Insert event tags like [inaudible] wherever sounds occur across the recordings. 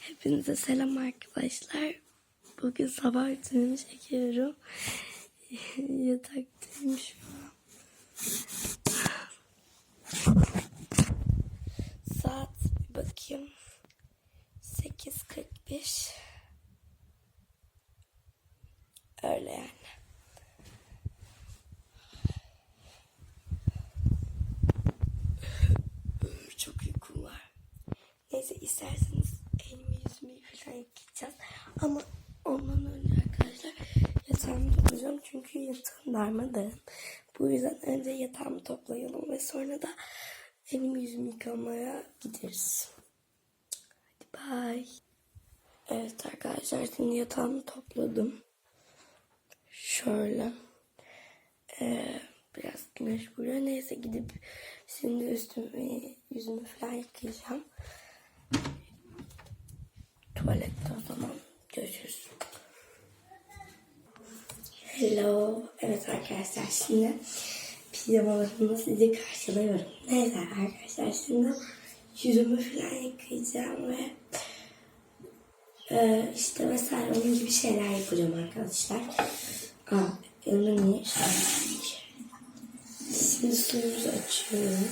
Hepinize selam arkadaşlar. Bugün sabah rutinimi çekiyorum. [laughs] Yataktayım şu an. Saat bir bakayım. 8.41. Öyle yani. Çok uykum var. Neyse isterseniz elimi yüzümü falan yıkayacağız. Ama ondan önce arkadaşlar yatağımı toplayacağım. Çünkü yatağım darmadağın. Bu yüzden önce yatağımı toplayalım ve sonra da elimi yüzümü yıkamaya gideriz. Hadi bye. Evet arkadaşlar şimdi yatağımı topladım. Şöyle. Ee, biraz güneş vuruyor. Neyse gidip şimdi üstümü, yüzümü falan yıkayacağım. Tuvalette o zaman görüşürüz. Hello. Evet arkadaşlar şimdi pijamalarımla sizi karşılıyorum. Neyse arkadaşlar şimdi yüzümü falan yıkayacağım ve e, işte vesaire onun gibi şeyler yapacağım arkadaşlar. Aa, elime niye Şimdi suyumuzu açıyorum.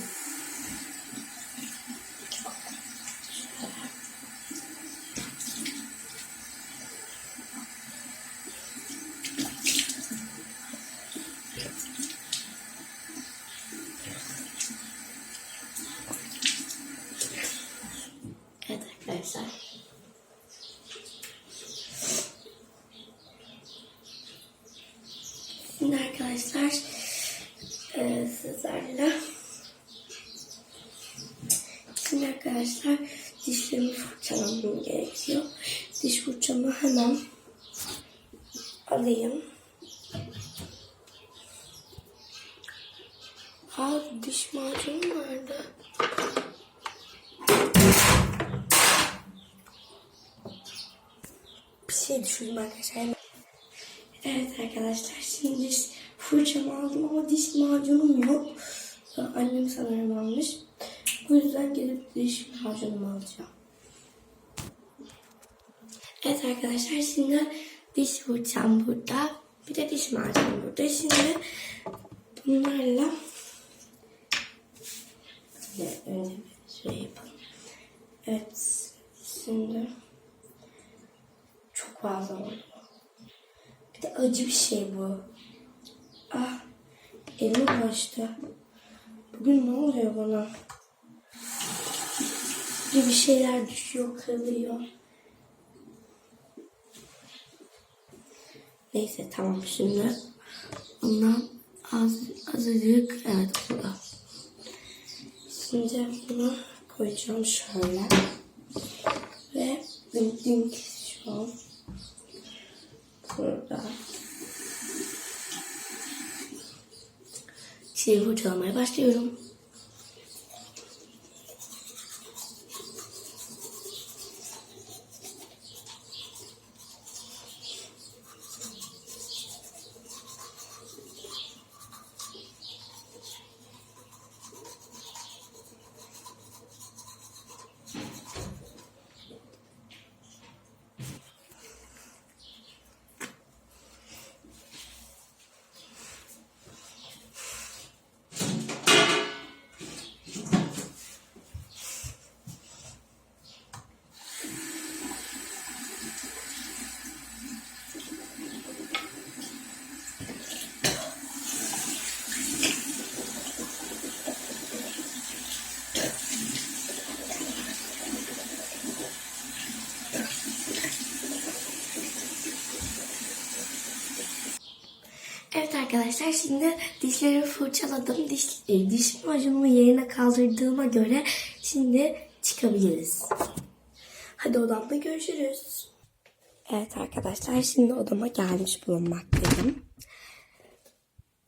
Evet arkadaşlar. Şimdi arkadaşlar e, sizlerle Şimdi arkadaşlar dişlerimi fırçalamam gerekiyor. Diş fırçamı hemen alayım. Aa diş macunu nerede? Bir şey düşürdüm arkadaşlar. Evet arkadaşlar şimdi fırçamı aldım ama diş macunum yok. Annem sanırım almış. Bu yüzden gidip diş macunumu alacağım. Evet arkadaşlar şimdi diş fırçam burada. Bir de diş macunum burada. Şimdi bunlarla önce şey yapalım. Evet şimdi oldu. Bir de acı bir şey bu. Ah elim bulaştı. Bugün ne oluyor bana? Bir şeyler düşüyor, kırılıyor. Neyse tamam şimdi ondan az, azıcık evet burada. Şimdi bunu koyacağım şöyle. Ve dink dink şu an burada. Şimdi fırçalamaya başlıyorum. Evet arkadaşlar şimdi dişlerimi fırçaladım. Diş, e, diş macunumu yerine kaldırdığıma göre şimdi çıkabiliriz. Hadi odamda görüşürüz. Evet arkadaşlar şimdi odama gelmiş bulunmaktayım.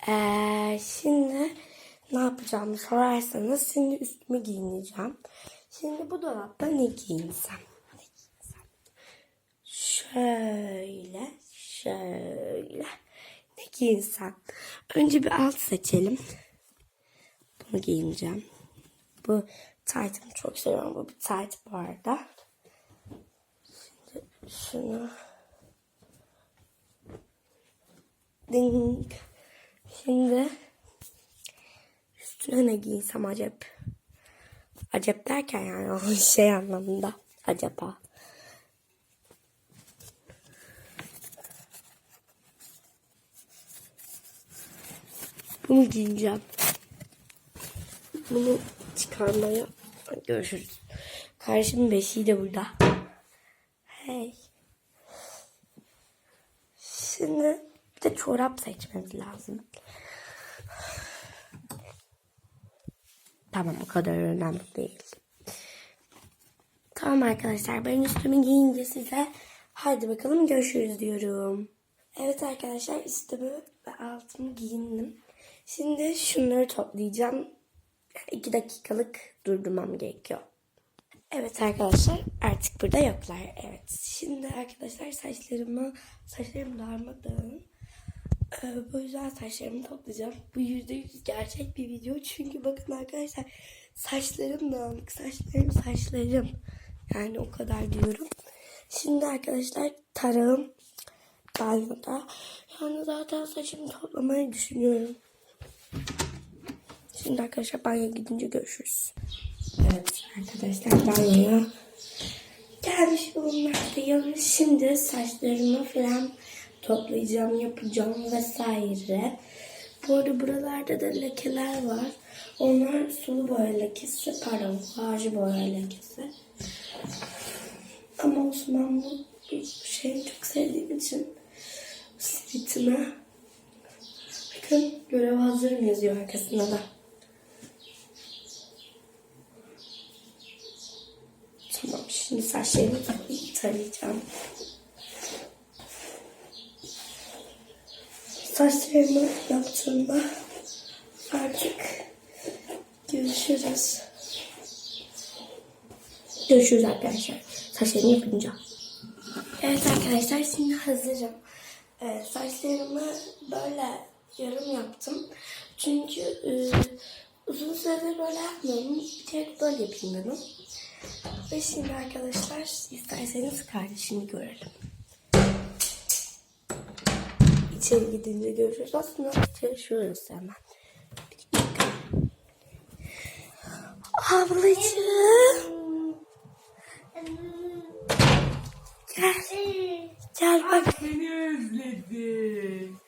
Ee, şimdi ne yapacağımı sorarsanız şimdi üstümü giyineceğim. Şimdi bu dolapta ne giyinsem? Şöyle, şöyle. Ne giyinsem? Önce bir alt seçelim. Bunu giyineceğim. Bu Tight'ımı çok seviyorum. Bu bir tight bu arada. Şimdi şunu Ding. Şimdi üstüne ne giysem acep? Acep derken yani o [laughs] şey anlamında. Acaba. Bunu giyeceğim. Bunu çıkarmaya görüşürüz. Karşımın beşiği de burada. Hey. Şimdi bir de çorap seçmemiz lazım. Tamam o kadar önemli değil. Tamam arkadaşlar ben üstümü giyince size hadi bakalım görüşürüz diyorum. Evet arkadaşlar üstümü ve altımı giyindim. Şimdi şunları toplayacağım. İki dakikalık durdurmam gerekiyor. Evet arkadaşlar artık burada yoklar. Evet şimdi arkadaşlar saçlarımı saçlarım darmadağın. Ee, bu yüzden saçlarımı toplayacağım. Bu yüzde yüz gerçek bir video. Çünkü bakın arkadaşlar saçlarım dağınık. Saçlarım saçlarım. Yani o kadar diyorum. Şimdi arkadaşlar tarağım banyoda. Yani zaten saçımı toplamayı düşünüyorum. Şimdi arkadaşlar banyoya gidince görüşürüz. Evet arkadaşlar banyoya gelmiş bulunmaktayım. Şimdi saçlarımı falan toplayacağım, yapacağım vesaire. Bu arada buralarda da lekeler var. Onlar sulu boya lekesi, pardon harcı boya lekesi. Ama olsun ben bu şeyi çok sevdiğim için sivitime bakın görev hazırım yazıyor arkasında da. Tamam şimdi saçlarımı tarayacağım. Saçlarımı yaptığımda artık görüşürüz. Görüşürüz arkadaşlar. Saçlarımı yapınca. Evet arkadaşlar şimdi hazırım. Ee, saçlarımı böyle yarım yaptım. Çünkü e, uzun süredir böyle yapmıyorum. Bir kere böyle yapayım dedim. Ve şimdi arkadaşlar isterseniz kardeşimi görelim. İçeri gidince görüşürüz. Aslında içeri şurası hemen. Ablacığım. Gel. Gel bak. Seni özledim.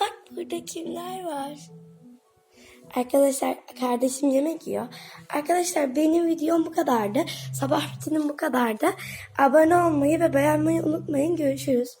Bak burada kimler var. Arkadaşlar kardeşim yemek yiyor. Arkadaşlar benim videom bu kadardı. Sabah rutinim bu kadardı. Abone olmayı ve beğenmeyi unutmayın. Görüşürüz.